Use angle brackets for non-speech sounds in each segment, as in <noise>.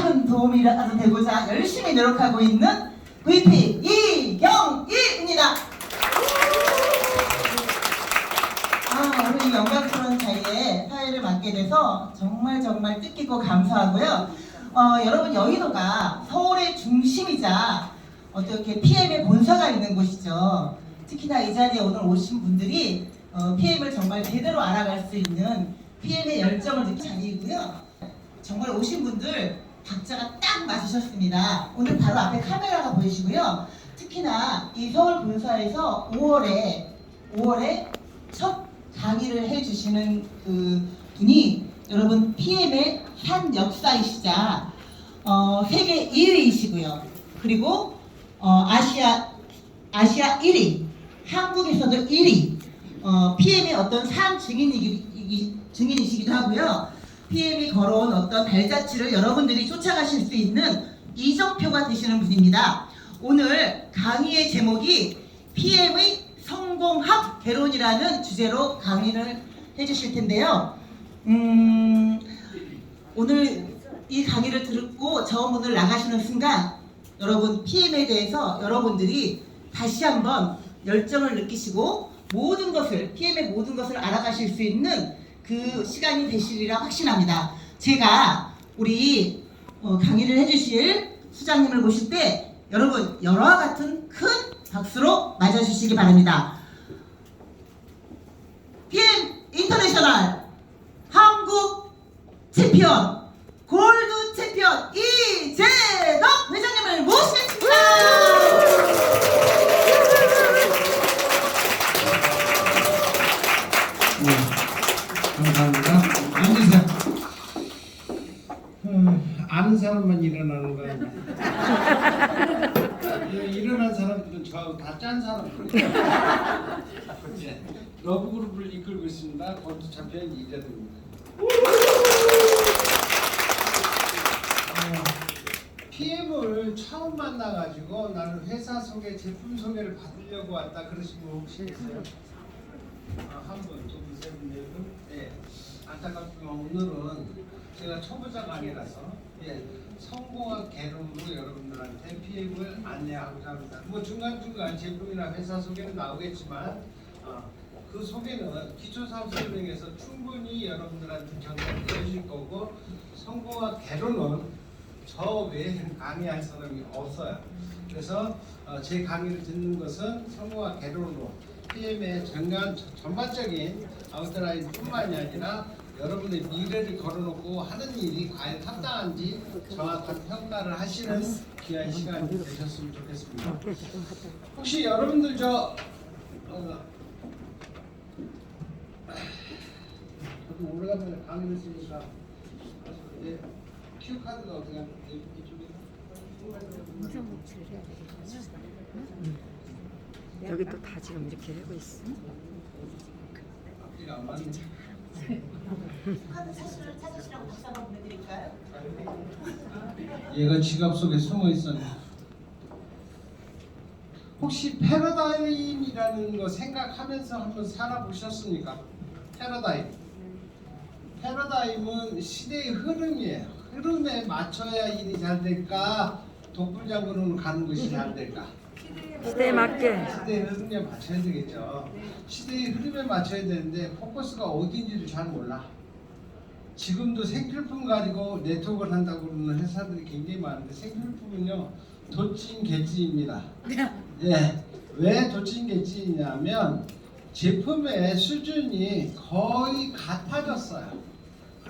작은 도움이라도 되고자 열심히 노력하고 있는 VP 이경희입니다. 아, 오늘 이 영광스러운 자리에 사회를 맡게 돼서 정말 정말 뜻깊고 감사하고요. 어, 여러분 여의도가 서울의 중심이자 어떻게 PM의 본사가 있는 곳이죠. 특히나 이 자리에 오늘 오신 분들이 어, PM을 정말 제대로 알아갈 수 있는 PM의 열정을 느낀 자리이고요. 정말 오신 분들 박자가 딱 맞으셨습니다. 오늘 바로 앞에 카메라가 보이시고요. 특히나 이 서울 본사에서 5월에 5월에 첫 강의를 해주시는 그 분이 여러분 PM의 한 역사이시자 어, 세계 1위이시고요. 그리고 어, 아시아 아시아 1위, 한국에서도 1위, 어, PM의 어떤 상 증인이기, 이- 증인이시기도 하고요. PM이 걸어온 어떤 발자취를 여러분들이 쫓아가실 수 있는 이정표가 되시는 분입니다. 오늘 강의의 제목이 PM의 성공학 개론이라는 주제로 강의를 해주실 텐데요. 음, 오늘 이 강의를 듣고 처음 오늘 나가시는 순간 여러분 PM에 대해서 여러분들이 다시 한번 열정을 느끼시고 모든 것을 PM의 모든 것을 알아가실 수 있는 그 시간이 되시리라 확신합니다. 제가 우리 어, 강의를 해주실 수장님을 모실 때 여러분 열화와 같은 큰 박수로 맞아주시기 바랍니다. PM 인터내셔널 한국 챔피언 골드 챔피언 이재 이- 일어난 사람들은 저하고 다 짠 사람들이에요. 네, 러브그룹을 이끌고 있습니다. 골드 챔피언 이재동입니다. PM을 처음 만나가지고 나는 회사 소개, 제품 소개를 받으려고 왔다 그러신 분 혹시 있어요? 아, 한 분, 두 분, 세 분, 네 분. 예. 안타깝지만 오늘은 제가 초보자가 아니라서 예, 성공한 개론으로 여러분들한테 PM을 안내하고자 합니다. 뭐 중간중간 제품이나 회사 소개는 나오겠지만 어, 그 소개는 기초사업설명에서 충분히 여러분들한테 전달되어 줄 거고 성공한 개론은 저 외에는 강의할 사람이 없어요. 그래서 어, 제 강의를 듣는 것은 성공한 개론으로 PM의 전반, 전반적인 아웃라인뿐만이 아니라 여러분의 미래를 걸어놓고 하는 일이 과연 합당한지 정확한 평가를 하시는 귀한 시간이 되셨으면 좋겠습니다. 혹시 여러분들 저 어, 저도 오래간만에 강의를 쓰니까 예, 큐 카드가 어떻게 하는 이쪽에. 여기 또 다 지금 이렇게 하고 있어. 앞뒤가 안 맞는 카드 찾으시라고 찾으시라고 다시 한번 보내드릴까요? 얘가 지갑 속에 숨어 있었네. 혹시 패러다임이라는 거 생각하면서 한번 살아보셨습니까? 패러다임. 패러다임은 시대의 흐름이에요. 흐름에 맞춰야 일이 잘 될까? 독불장군으로 가는 것이 잘 될까? 시대에 맞게. 시대의 흐름에 맞춰야 되겠죠. 시대의 흐름에 맞춰야 되는데 포커스가 어딘지를 잘 몰라. 지금도 생필품 가지고 네트워크를 한다고 그러는 회사들이 굉장히 많은데 생필품은요 도찐 개찐입니다. <laughs> 예, 왜 도찐 개찐이냐면 제품의 수준이 거의 같아졌어요.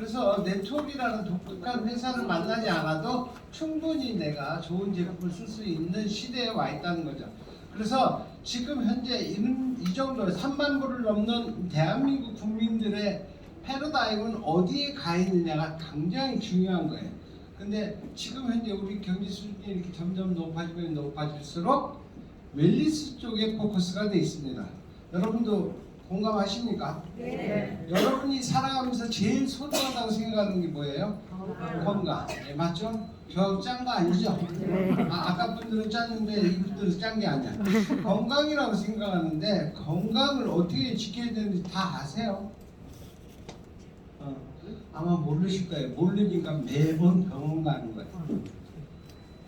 그래서 네트워크라는 독특한 회사를 만나지 않아도 충분히 내가 좋은 제품을 쓸 수 있는 시대에 와 있다는 거죠. 그래서 지금 현재 이, 이 정도 3만 불을 넘는 대한민국 국민들의 패러다임은 어디에 가 있느냐가 굉장히 중요한 거예요. 근데 지금 현재 우리 경제 수준이 이렇게 점점 높아지고 높아질수록 웰리스 쪽에 포커스가 돼 있습니다. 여러분도 공감하십니까? 네. 여러분이 살아가면서 제일 소중하다고 생각하는 게 뭐예요? 건강. 예, 맞죠? 저 짠 거 아니죠? 아, 아까 분들은 짰는데 이분들은 짠 게 아니야. <laughs> 건강이라고 생각하는데 건강을 어떻게 지켜야 되는지 다 아세요? 어. 아마 모르실 거예요. 모르니까 매번 병원 가는 거예요.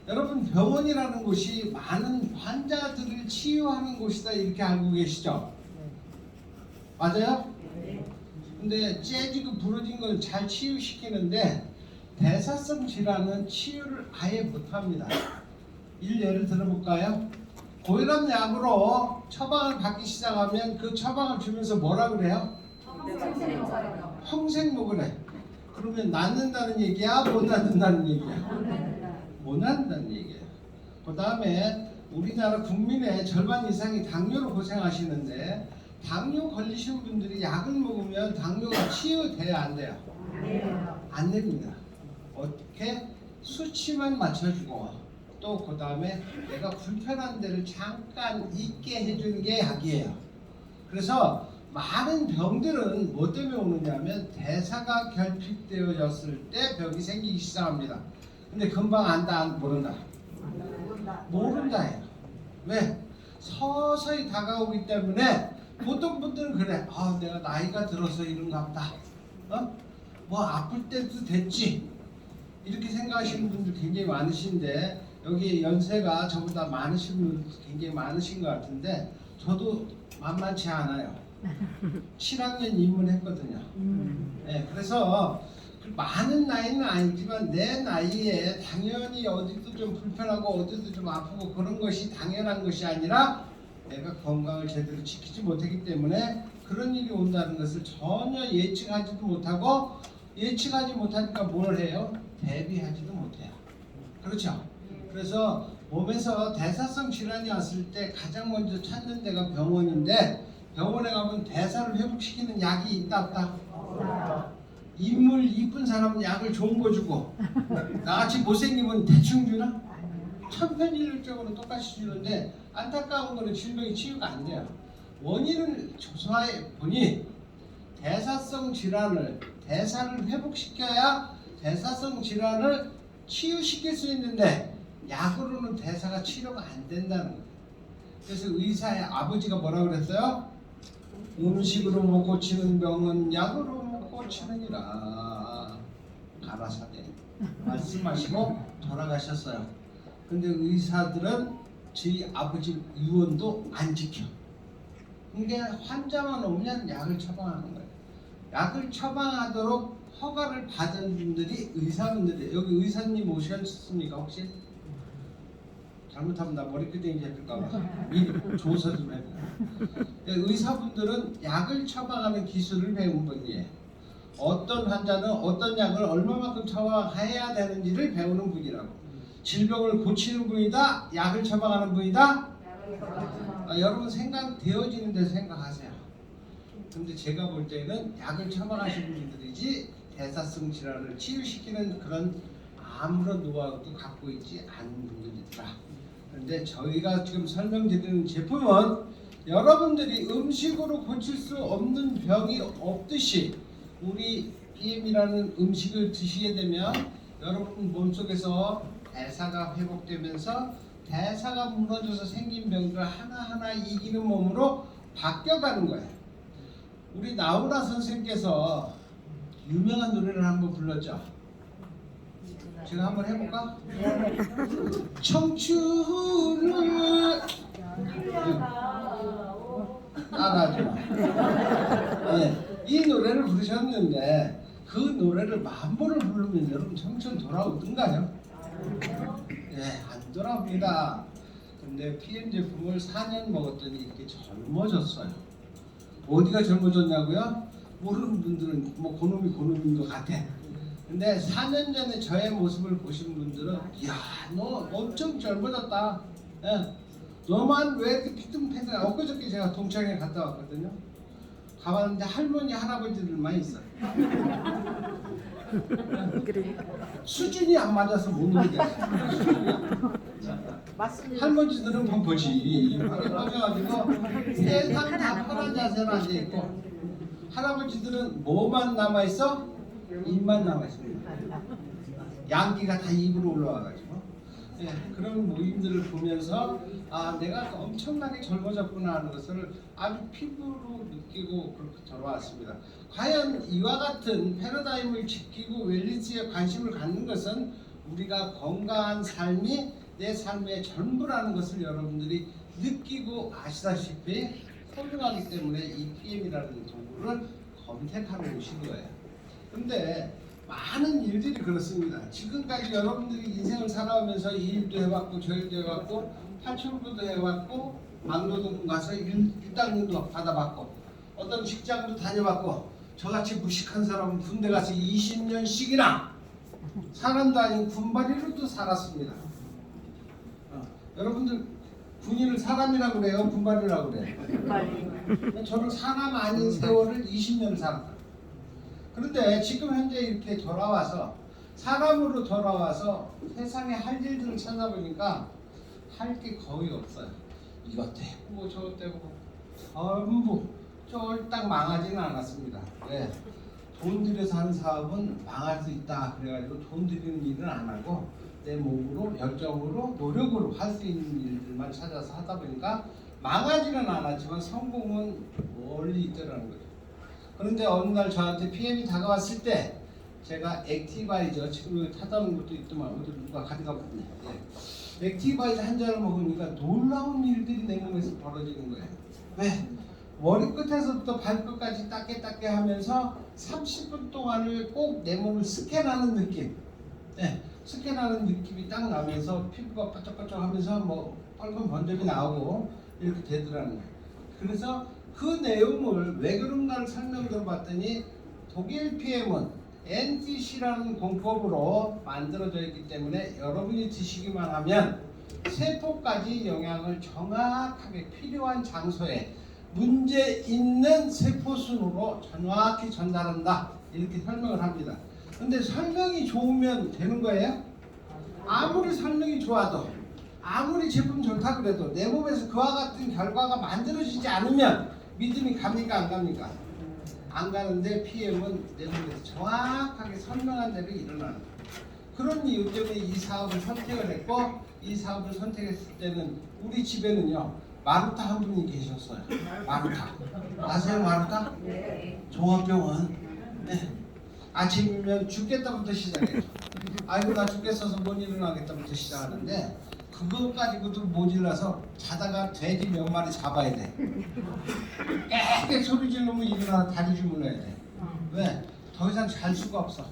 여러분 병원이라는 곳이 많은 환자들을 치유하는 곳이다 이렇게 알고 계시죠? 맞아요? 근데 재지고 부러진 걸 잘 치유시키는데 대사성 질환은 치유를 아예 못합니다. 일 예를 들어볼까요? 고혈압 약으로 처방을 받기 시작하면 그 처방을 주면서 뭐라 그래요? 평생 먹으래. 그러면 낫는다는 얘기야? 못 낫는다는 얘기야? 못 낫는다는 얘기예요. 그 다음에 우리나라 국민의 절반 이상이 당뇨로 고생하시는데 당뇨 걸리신 분들이 약을 먹으면 당뇨가 치유돼야 안 돼요? 안 됩니다. 어떻게 수치만 맞춰주고 또 그 다음에 내가 불편한 데를 잠깐 잊게 해주는 게 약이에요. 그래서 많은 병들은 뭐 때문에 오느냐면 대사가 결핍되어졌을 때 병이 생기기 시작합니다. 근데 금방 안다 안 모른다. 모른다예요. 왜? 서서히 다가오기 때문에 보통 분들은 그래. 아 내가 나이가 들어서 이런가 보다. 어? 뭐 아플 때도 됐지. 이렇게 생각하시는 분들 굉장히 많으신데 여기 연세가 저보다 많으신 분 굉장히 많으신 것 같은데 저도 만만치 않아요. 7학년 입문했거든요. 네, 그래서 그 많은 나이는 아니지만 내 나이에 당연히 어디도 좀 불편하고 어디도 좀 아프고 그런 것이 당연한 것이 아니라 내가 건강을 제대로 지키지 못했기 때문에 그런 일이 온다는 것을 전혀 예측하지도 못하고 예측하지 못하니까 뭘 해요? 대비하지도 못해요. 그렇죠? 그래서 몸에서 대사성 질환이 왔을 때 가장 먼저 찾는 데가 병원인데 병원에 가면 대사를 회복시키는 약이 있다 없다? 인물 이쁜 사람은 약을 좋은 거 주고 나같이 못생기면 대충 주나? 천편일률적으로 똑같이 주는데 안타까운 거는 질병이 치유가 안 돼요. 원인을 조사해 보니 대사성 질환을 대사를 회복시켜야 대사성 질환을 치유시킬 수 있는데 약으로는 대사가 치료가 안 된다는 거예요. 그래서 의사의 아버지가 뭐라 그랬어요? 음식으로 못 고치는 병은 약으로 못 고치느니라 가라사대 말씀하시고 돌아가셨어요. 근데 의사들은 저희 아버지 유언도 안 지켜. 이게 환자만 오면 약을 처방하는 거예요. 약을 처방하도록 허가를 받은 분들이 의사분들이 여기 의사님 오셨습니까 혹시? 잘못하면 나 머리끄댕이 잡힐까봐 미리 조사 좀 해보고 의사분들은 약을 처방하는 기술을 배운 분이에요 어떤 환자는 어떤 약을 얼마만큼 처방해야 되는지를 배우는 분이라고 질병을 고치는 분이다 약을 처방하는 분이다 아, 여러분 생각되어지는 데서 생각하세요 근데 제가 볼 때는 약을 처방하시는 분들이지 대사성 질환을 치유시키는 그런 아무런 노하우도 갖고 있지 않은 분들이더라. 그런데 저희가 지금 설명드리는 제품은 여러분들이 음식으로 고칠 수 없는 병이 없듯이 우리 BM이라는 음식을 드시게 되면 여러분 몸속에서 대사가 회복되면서 대사가 무너져서 생긴 병들을 하나하나 이기는 몸으로 바뀌어가는 거예요. 우리 나훈아 선생님께서 유명한 노래를 한번 불렀죠. 제가 한번 해볼까? 청춘을 따라하지 마. 네, 이 노래를 부르셨는데 그 노래를 만 번을 부르면 여러분 청춘 돌아오던가요? 네, 안 돌아옵니다. 근데 PM 제품을 4년 먹었더니 이렇게 젊어졌어요. 어디가 젊어졌냐고요? 모르는 분들은 뭐 고놈이 고놈인 것 같아. 근데 4년 전에 저의 모습을 보신 분들은 이야 너 엄청 젊어졌다. 예. 너만 왜 이렇게 피뚱피뚱 엊그저께 제가 동창회 갔다 왔거든요. 가봤는데 할머니 할아버지들만 있어요. 그래. 수준이 안 맞아서 못 놀겠어요. 할머니들은 pompo지 빠져가지고 세상 다 편한 자세로 앉아 있고 할아버지들은 뭐만 남아 있어? 입만 남아 있습니다 양기가 다 입으로 올라와가지고 예, 그런 모임들을 보면서 아 내가 엄청나게 젊어졌구나 하는 것을 아주 피부로 느끼고 그렇게 돌아왔습니다. 과연 이와 같은 패러다임을 지키고 웰리스에 관심을 갖는 것은 우리가 건강한 삶이 내 삶의 전부라는 것을 여러분들이 느끼고 아시다시피 훌륭하기 때문에 이 PM이라는 도구를 검색하러 오신 거예요. 근데 많은 일들이 그렇습니다. 지금까지 여러분들이 인생을 살아오면서 이 일도 해봤고 저 일도 해봤고 탈출구도 해봤고 막노동 가서 일, 일당도 받아봤고 어떤 직장도 다녀봤고 저같이 무식한 사람은 군대 가서 20년씩이나 사람도 아닌 군바리로도 살았습니다. 어, 여러분들 군인을 사람이라고 그래요? 군바리라고 그래요? 저는 사람 아닌 세월을 20년 살았다. 그런데 지금 현재 이렇게 돌아와서 사람으로 돌아와서 세상에 할 일들을 찾아보니까 할 게 거의 없어요. 이것도 해보고 저것도 해보고 전부 쫄딱 망하지는 않았습니다. 왜? 돈 들여서 하는 사업은 망할 수 있다. 그래가지고 돈 들이는 일은 안 하고 내 몸으로 열정으로 노력으로 할 수 있는 일들만 찾아서 하다 보니까 망하지는 않았지만 성공은 멀리 있더라는 거죠. 그런데 어느 날 저한테 PM이 다가왔을 때 제가 액티바이저 지금 여기 타다 놓은 것도 있더만 어디 누가 가져가 봤네. 예. 액티바이저 한 잔을 먹으니까 놀라운 일들이 내 몸에서 벌어지는 거예요. 왜? 머리 끝에서부터 발끝까지 닦게 하면서 30분 동안을 꼭 내 몸을 스캔하는 느낌. 네, 스캔하는 느낌이 딱 나면서 피부가 바짝바짝 하면서 뭐 빨간 번점이 나오고 이렇게 되더라는 거예요. 그래서 그 내용을 왜 그런가를 설명 들어봤더니 독일 PM은 NTC라는 공법으로 만들어져 있기 때문에 여러분이 드시기만 하면 세포까지 영양을 정확하게 필요한 장소에 문제 있는 세포 순으로 정확히 전달한다 이렇게 설명을 합니다. 근데 설명이 좋으면 되는 거예요? 아무리 설명이 좋아도 아무리 제품 좋다 그래도 내 몸에서 그와 같은 결과가 만들어지지 않으면 믿음이 갑니까 안 갑니까? 안 가는데 PM은 내 몸에서 정확하게 설명한 대로 일어나는 거예요. 그런 이유 때문에 이 사업을 선택을 했고 이 사업을 선택했을 때는 우리 집에는요 마루타 한 분이 계셨어요. 마루타 아세요 마루타? 종합병원. 네. 아침이면 죽겠다부터 시작해요. 아이고 나 죽겠어서 못 일어나겠다부터 시작하는데 그거 가지고도 모질라서 자다가 돼지 몇 마리 잡아야 돼. 깨끗 소리 지르면 일어나 다리 주물러야 돼. 왜? 더 이상 잘 수가 없어.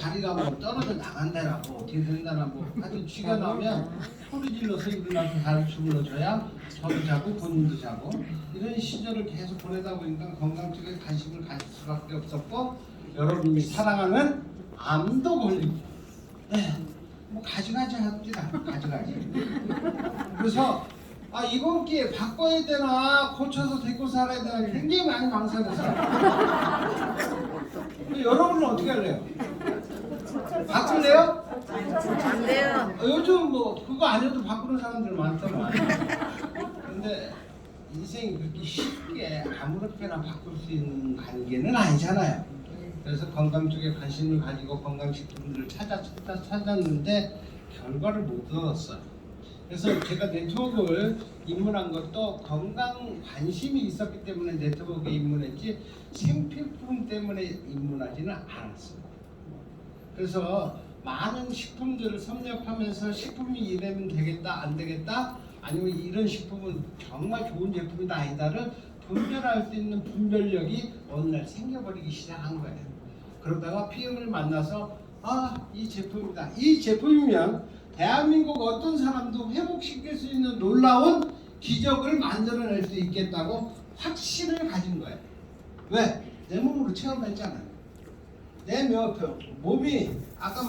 다리가 뭐 떨어져 나간다라고 어떻게 된다라고 하여튼 쥐가 나오면 소리 질러서 일어나서 다리 주물러줘야 저도 자고 본인도 자고 이런 시절을 계속 보내다 보니까 건강 쪽에 관심을 가질 수밖에 없었고 여러분이 사랑하는 암도 걸리고 네, 뭐 가지가지 합니다 가지가지 그래서 아 이번 기회에 바꿔야 되나 고쳐서 데리고 살아야 되나 굉장히 많이 망설였어요 여러분은 어떻게 할래요? 바꿀래요? 안 돼요. 어, 요즘 뭐 그거 아니어도 바꾸는 사람들 많잖아. 근데 인생이 그렇게 쉽게 아무렇게나 바꿀 수 있는 관계는 아니잖아요. 그래서 건강 쪽에 관심을 가지고 건강식품들을 찾아, 찾아 찾았는데 결과를 못 얻었어요. 그래서 제가 네트워크를 입문한 것도 건강 관심이 있었기 때문에 네트워크에 입문했지 생필품 때문에 입문하지는 않았어요. 그래서 많은 식품들을 섭렵하면서 식품이 이래면 되겠다 안 되겠다 아니면 이런 식품은 정말 좋은 제품이다 아니다를 분별할 수 있는 분별력이 어느 날 생겨버리기 시작한 거예요. 그러다가 PM을 만나서 아 이 제품이다. 이 제품이면 대한민국 어떤 사람도 회복시킬 수 있는 놀라운 기적을 만들어낼 수 있겠다고 확신을 가진 거예요. 왜? 내 몸으로 체험했잖아요. 내 며- 몸이 아까